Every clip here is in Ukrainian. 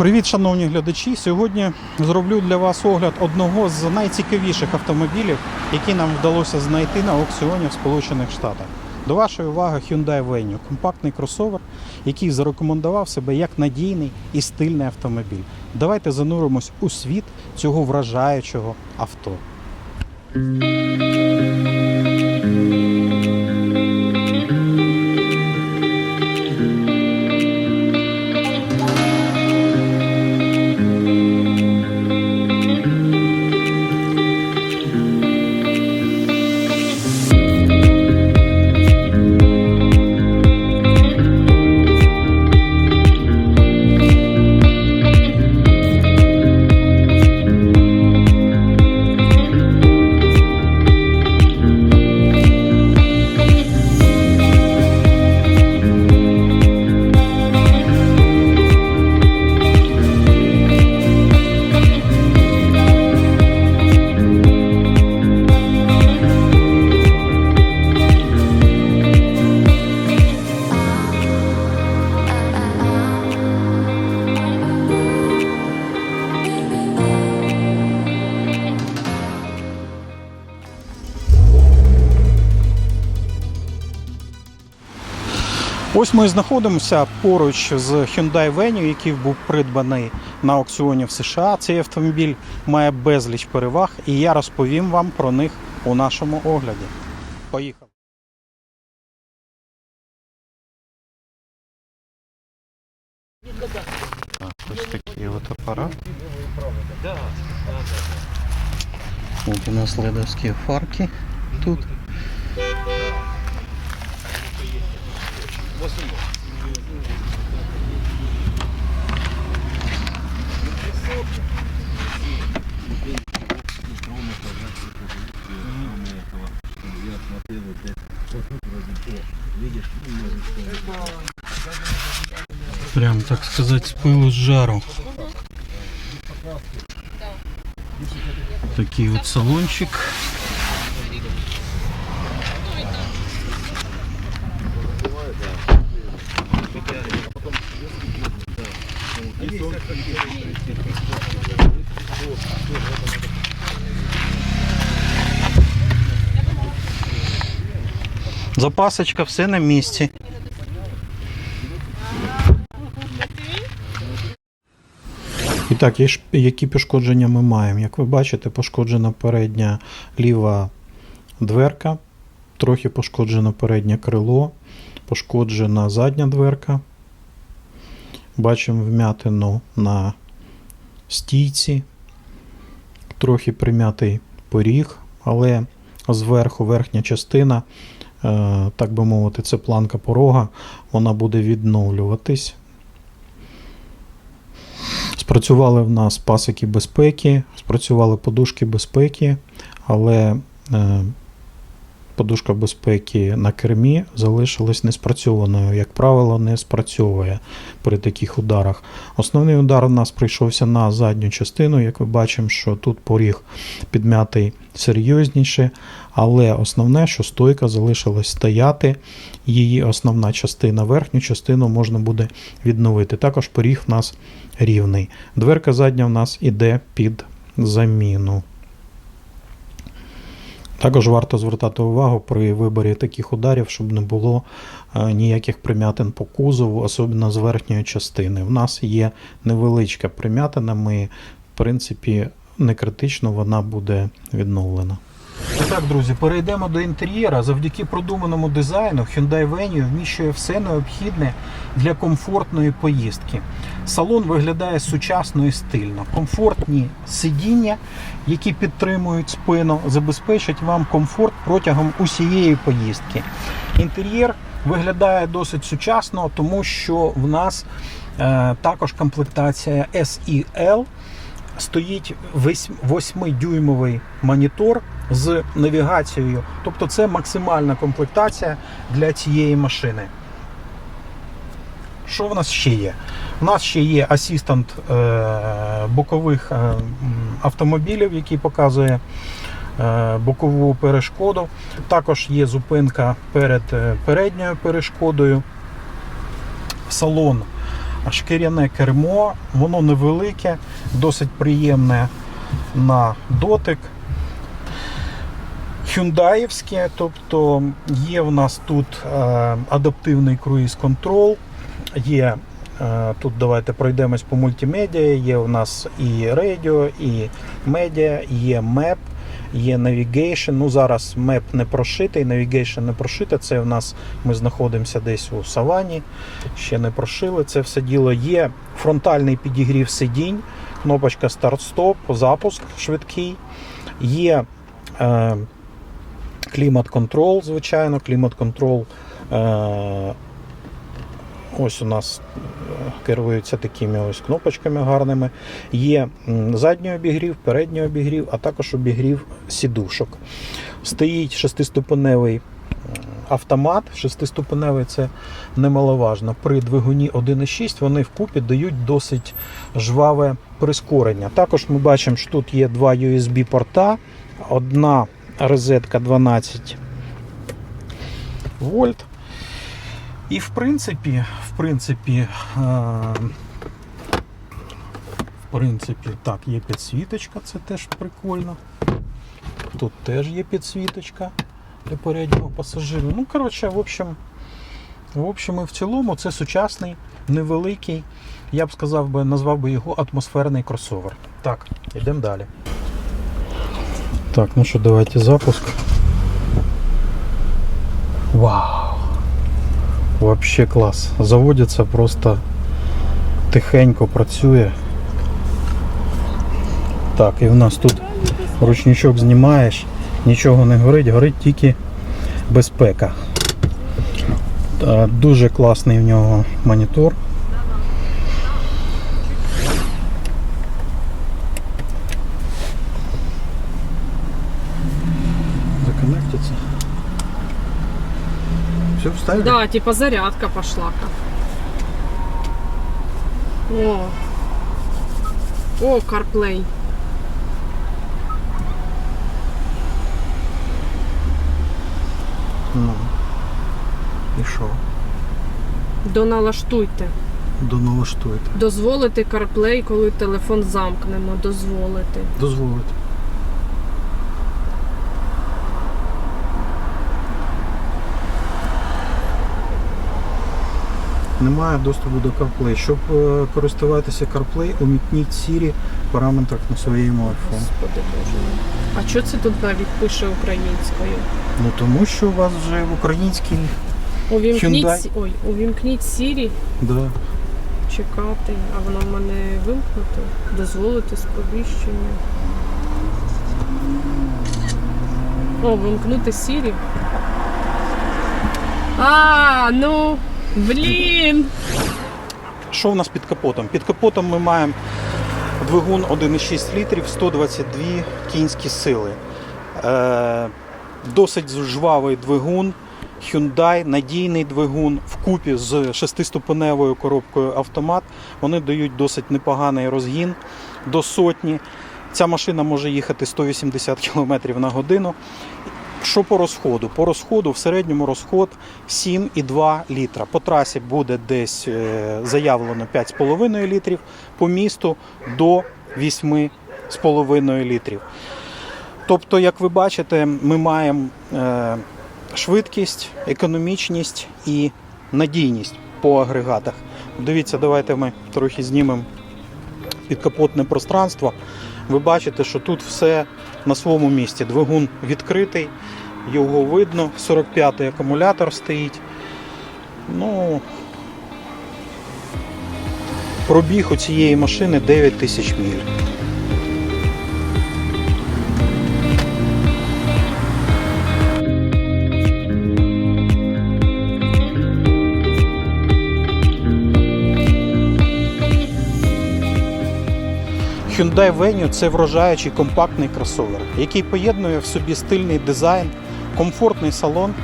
Привіт, шановні глядачі! Сьогодні зроблю для вас огляд одного з найцікавіших автомобілів, які нам вдалося знайти на аукціоні в Сполучених Штатах. До вашої уваги Hyundai Venue – компактний кросовер, який зарекомендував себе як надійний і стильний автомобіль. Давайте зануримось у світ цього вражаючого авто. Ми знаходимося поруч з Hyundai Venue, який був придбаний на аукціоні в США. Цей автомобіль має безліч переваг, і я розповім вам про них у нашому огляді. Поїхали. Так, ось такий от апарат. От у нас ледовські фарки тут. Прям, так сказать, с пылу с жару. Такий вот салончик. Запасочка, все на місці. І так, які пошкодження ми маємо? Як ви бачите, пошкоджена передня ліва дверка, трохи пошкоджено переднє крило, пошкоджена задня дверка. Бачимо вмятину на стійці, трохи прим'ятий поріг, але зверху верхня частина, е, так би мовити, це планка порога, вона буде відновлюватись. Спрацювали в нас пасики безпеки, спрацювали подушки безпеки, але е, подушка безпеки на кермі залишилась неспрацьованою. Як правило, не спрацьовує при таких ударах. Основний удар у нас прийшовся на задню частину. Як ви бачимо, що тут поріг підм'ятий серйозніше, але основне, що стойка залишилась стояти, її основна частина, верхню частину можна буде відновити. Також поріг в нас рівний. Дверка задня в нас іде під заміну. Також варто звертати увагу при виборі таких ударів, щоб не було е, ніяких прим'ятин по кузову, особливо з верхньої частини. В нас є невеличка прим'ятина, ми, в принципі, не критично вона буде відновлена. І так, друзі, перейдемо до інтер'єра. Завдяки продуманому дизайну Hyundai Venue вміщує все необхідне для комфортної поїздки. Салон виглядає сучасно і стильно. Комфортні сидіння, які підтримують спину, забезпечать вам комфорт протягом усієї поїздки. Інтер'єр виглядає досить сучасно, тому що в нас е, також комплектація SEL стоїть 8-дюймовий монітор з навігацією. Тобто це максимальна комплектація для цієї машини. Що в нас ще є? У нас ще є асистент е, бокових е, автомобілів, який показує е, бокову перешкоду. Також є зупинка перед передньою перешкодою. Салон шкіряне кермо, воно невелике, досить приємне на дотик. Хюндаївське, тобто є в нас тут е, адаптивний круїз контрол, є е, тут давайте пройдемось по мультимедіа, є у нас і радіо, і медіа, є меп, є навігейшн. Ну зараз меп не прошитий, навігейшн не прошите. Це в нас ми знаходимося десь у савані, ще не прошили це все діло. Є фронтальний підігрів сидінь, кнопочка старт-стоп, запуск швидкий. Є е, клімат-контрол, звичайно, клімат-контрол. Е, ось у нас е, керується такими ось кнопочками гарними. Є задній обігрів, передній обігрів, а також обігрів сідушок. Стоїть шестиступеневий автомат. Шестиступеневий це немаловажно. При двигуні 1,6 вони вкупі дають досить жваве прискорення. Також ми бачимо, що тут є два USB-порта, одна розетка 12 вольт. І в принципі, в принципі, е, в принципі, так, є підсвіточка, це теж прикольно. Тут теж є підсвіточка для переднього пасажиру. Ну, коротше, в общем, в общем і в цілому це сучасний, невеликий, я б сказав би, назвав би його атмосферний кросовер. Так, йдемо далі. Так, ну що, давайте запуск. Вау! Вообще клас. Заводиться просто тихенько працює. Так, і в нас тут ручничок знімаєш, нічого не горить, горить тільки безпека. Е, Дуже класний в нього монітор. Все вставили? Да, типа зарядка пошла. О. О, CarPlay. Ну. І що? Доналаштуйте. Доналаштуйте. Дозволити CarPlay, коли телефон замкнемо. Дозволити. Дозволити. Немає доступу до CarPlay. Щоб е, користуватися CarPlay, умікніть Siri в параметрах на своєму iPhone. Господи Боже. А що це тут навіть пише українською? Ну тому що у вас вже в українській Увімкніть, Hyundai. Ой, увімкніть Siri, да. чекати, а воно в мене вимкнуто. Дозволити сповіщення. О, вимкнути Siri. А, ну, блін. Що в нас під капотом? Під капотом ми маємо двигун 1,6 літрів, 122 кінські сили. Е, досить жвавий двигун. Hyundai, надійний двигун вкупі з шестиступеневою коробкою автомат. Вони дають досить непоганий розгін до сотні. Ця машина може їхати 180 км на годину. Що по розходу? По розходу в середньому розход 7,2 літра. По трасі буде десь е, заявлено 5,5 літрів, по місту до 8,5 літрів. Тобто, як ви бачите, ми маємо е, швидкість, економічність і надійність по агрегатах. Дивіться, давайте ми трохи знімемо підкапотне пространство. Ви бачите, що тут все на своєму місці. Двигун відкритий, його видно. 45-й акумулятор стоїть. Ну, пробіг у цієї машини 9 тисяч міль. Hyundai Venue – це вражаючий компактний кросовер, який поєднує в собі стильний дизайн, комфортний салон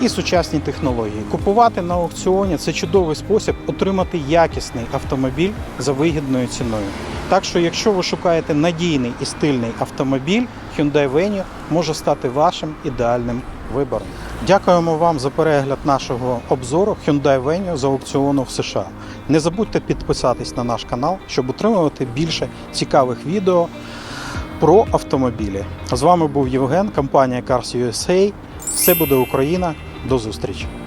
і сучасні технології. Купувати на аукціоні це чудовий спосіб отримати якісний автомобіль за вигідною ціною. Так що, якщо ви шукаєте надійний і стильний автомобіль, Hyundai Venue може стати вашим ідеальним вибором. Дякуємо вам за перегляд нашого обзору Hyundai Venue з аукціону в США. Не забудьте підписатись на наш канал, щоб отримувати більше цікавих відео про автомобілі. З вами був Євген, компанія Cars USA. Все буде Україна. До зустрічі!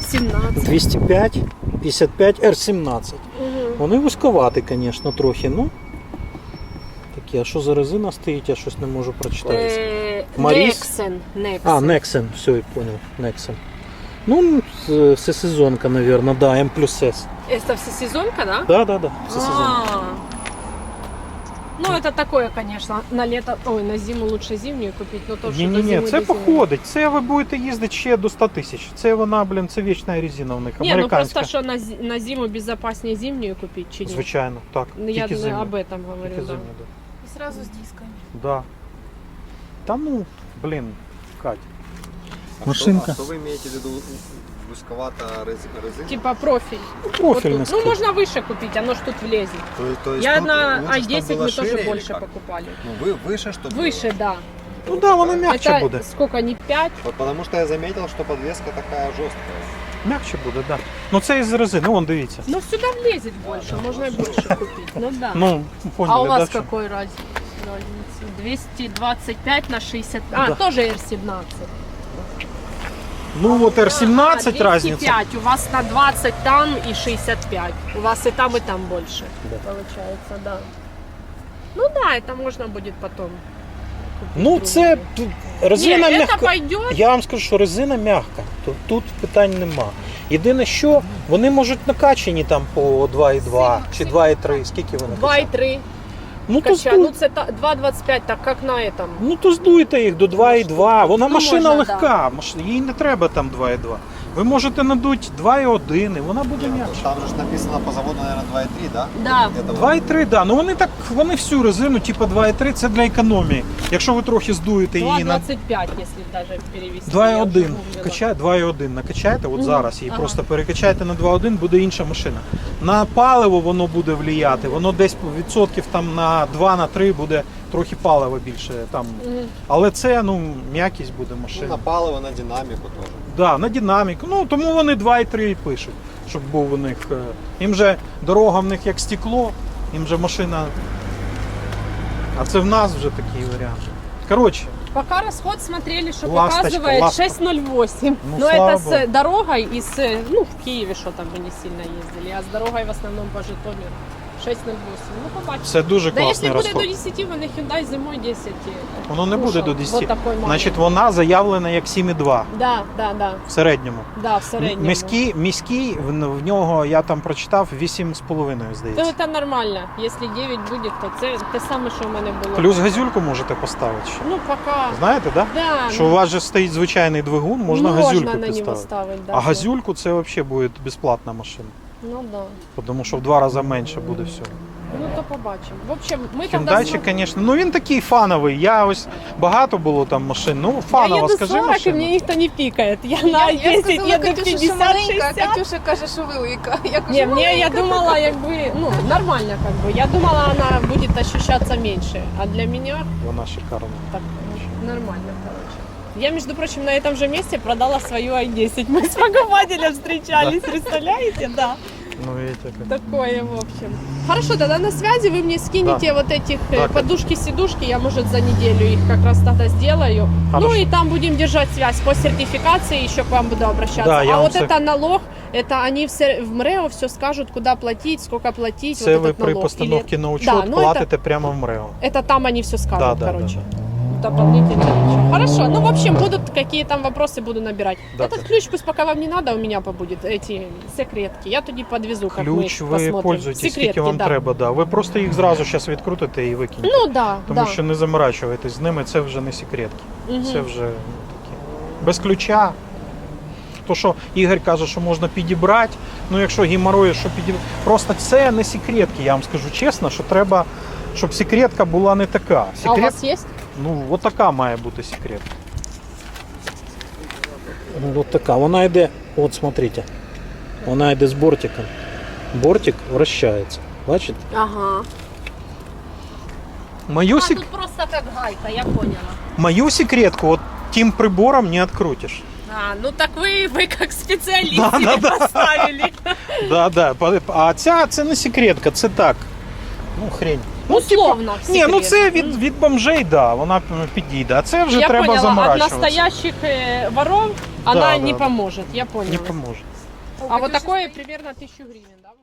17. 205, 55, R17. Угу. Вони вузьковаті, звісно, трохи. Ну, такі, а що за резина стоїть, я щось не можу прочитати. Е, Маріс? Нексен. Нексен. А, Nexen, все, я понял, Nexen. Ну, всесезонка, наверное, да, М плюс С. Это всесезонка, да? Да, да, да, всесезонка. А. Ну, это такое, конечно. На лето, ой, на зиму лучше зимнюю купить, но то, что Ні, до ні, ні, зимы, це до зимы. походить. Це ви будете їздити ще до 100 тисяч. Це вона, блін, це вічна резина в них, Не, ну американська. просто, что на, зи- на зиму безопаснее зимнюю купить, чи нет? Звичайно, так. Ну, я тільки не зимня. об этом говорю, Тільки да. зимня, да. И сразу с дисками. Да. Та ну, блін, Кать. А Машинка. Что, а что вы имеете в виду узковато рез- резина? Типа профиль. Профільне Вот тут. ну, можно выше купить, оно ж тут влезет. То, то есть Я тут на лучше, чтоб i10 было мы шире тоже или больше как? покупали. Ну, вы выше, чтобы Выше, да. Ну да, воно м'якче Это буде. сколько, не 5? Вот потому что я заметил, что подвеска такая жесткая. М'якче буде, так. Да. Ну це із резини, вон дивіться. Ну, сюда влезет больше, можно и больше купить. Ну, да. Ну, поняли, а у да, вас в чому? какой раз- разница? 225 на 60. А, Да. тоже R17. Ну вот R17 а, разница. 205. У вас на 20 там и 65. У вас и там, и там больше. Да. Получается, да. Ну да, это можно будет потом. Ну це резина это м'яка. Я вам скажу, що резина м'яка. Тут, тут питань нема. Єдине, що вони можуть накачані там по 2,2 чи 2,3. Скільки вони? качають? 2,3 Ну то кача. Ну це та- 2,25, так як на этом. ну то здуйте їх до 2,2. Вона Ну, машина можна, легка, маш- їй не треба там 2,2. Ви можете надуть 2,1 і вона буде Нет, м'якша. Там же ж написано по заводу, наверное, 2,3, да? Да. Это вот. 2,3, да. Ну вони так, вони всю резину, типу 2,3 це для економії. Якщо ви трохи здуєте її на 2,25, если даже перевести. 2,1 Я уже гуглила. качає, 2,1 накачайте, от зараз її Ага. просто перекачайте на 2,1, буде інша машина. На паливо воно буде вліяти, воно десь відсотків там на 2 на 3 буде трохи палива більше там. Мгм. Але це ну м'якість буде Ну, машина. на палево, на динамику тоже. Да, на динаміку. Ну тому вони 2,3 і пишуть, щоб був у них. е, Їм же дорога в них як стекло, їм же машина. А це в нас вже такий варіант. Коротше, Пока расход смотрели, что Ласточка, показывает ласка. 6,08. Ну, Но слава это с богу. дорогой и с, э, ну, в Киеве что там мы не сильно ездили, а с дорогой в основном по Житомиру 6,08. Ну, побачимо. це дуже Да класний если буде розход. до 10, вони Hyundai зимой 10. е, Воно не буде кушал. до 10. Вот такой маленький. Значить, вона заявлена як 7,2 Да, да, да, в середньому. да, в середньому. Міський, міський в, в нього я там прочитав 8,5, То здається. це нормально. Якщо 9 буде, то це те саме, що в мене було. Плюс газюльку можете поставити ще. Ну, поки. Знаєте, да? Да, Що у вас же стоїть звичайний двигун, можна, можна газюльку на нього поставити. ставити. Да, А газюльку це взагалі буде безплатна машина. Ну да. Тому що в два рази менше буде всього. Ну то побачимо. В общем, ми там Хендайчик, звісно, ну він такий фановий. Я ось багато було там машин. Ну, Я фанова, еду скажи 40, и машина. мне никто не пикает. Я на Я, я 10 сказала еду Катюше, що маленька, 50-60. а Катюша каже, що велика. Я кажу, Не, мне, я «Маленька думала, якби, ну, нормально как бы. Я думала, она будет ощущаться меньше. А для меня Вона шикарна. так нормально, короче. Я, между прочим, на этом же месте продала свою i10. Мы с покупателем встречались, представляете? Да. Ну, видите, як. Такое, в общем. Хорошо, тогда на связи вы мне скинете вот этих э, Да, подушки-сидушки, я, может, за неделю их как раз тогда сделаю. Хорошо. Ну и там будем держать связь по сертификации, еще к вам буду обращаться. Да, я а вам вот все- это налог, Это они все, в МРЭО все скажут, куда платить, сколько платить, Це вот ви этот при налог. постановці Или- на учет Да, ну, платите прямо в МРЕО. Это там они все скажут, Да, да, короче. да, Дополнительно ничего. Хорошо, ну в общем будут какие там вопросы буду набирать. Да, Этот да. ключ пусть пока вам не надо, у меня побудет эти секретки. Я тоді подвезу, как Ключ мы ви посмотрим. пользуєтесь, Секретки, скільки вам да. треба. Да. Ви просто їх зразу зараз відкрутите і викинете. Ну да, Тому да. що не заморачуєтесь з ними, це вже не секретки. Мгм. Це вже ну, такі. Без ключа. То, що Ігор каже, що можна підібрати, ну якщо геморрої, що підібрати. Просто це не секретки, я вам скажу чесно, що треба, щоб секретка була не така. А у Секрет, вас есть? Ну, от така має бути секретка. Ну, от така. Вона йде, от смотрите, вона йде з бортиком. Бортик вращається. Бачите? Ага. Мою, А сек... тут просто как гайка, я поняла. Мою секретку вот тем прибором не открутишь. А, ну так вы, вы как специалист Да, себе да, да. поставили. Да, да. А ця це не секретка, це так. Ну, хрень. Условно. Ні, ну секрет. це від, від бомжей, да, вона підійде. А це вже я треба поняла, от заморачуватися. настоящих э, воров она Да, не да. поможет, я поняла. Не поможе. А вот такое примерно тысячу гривен, да? вы говорите?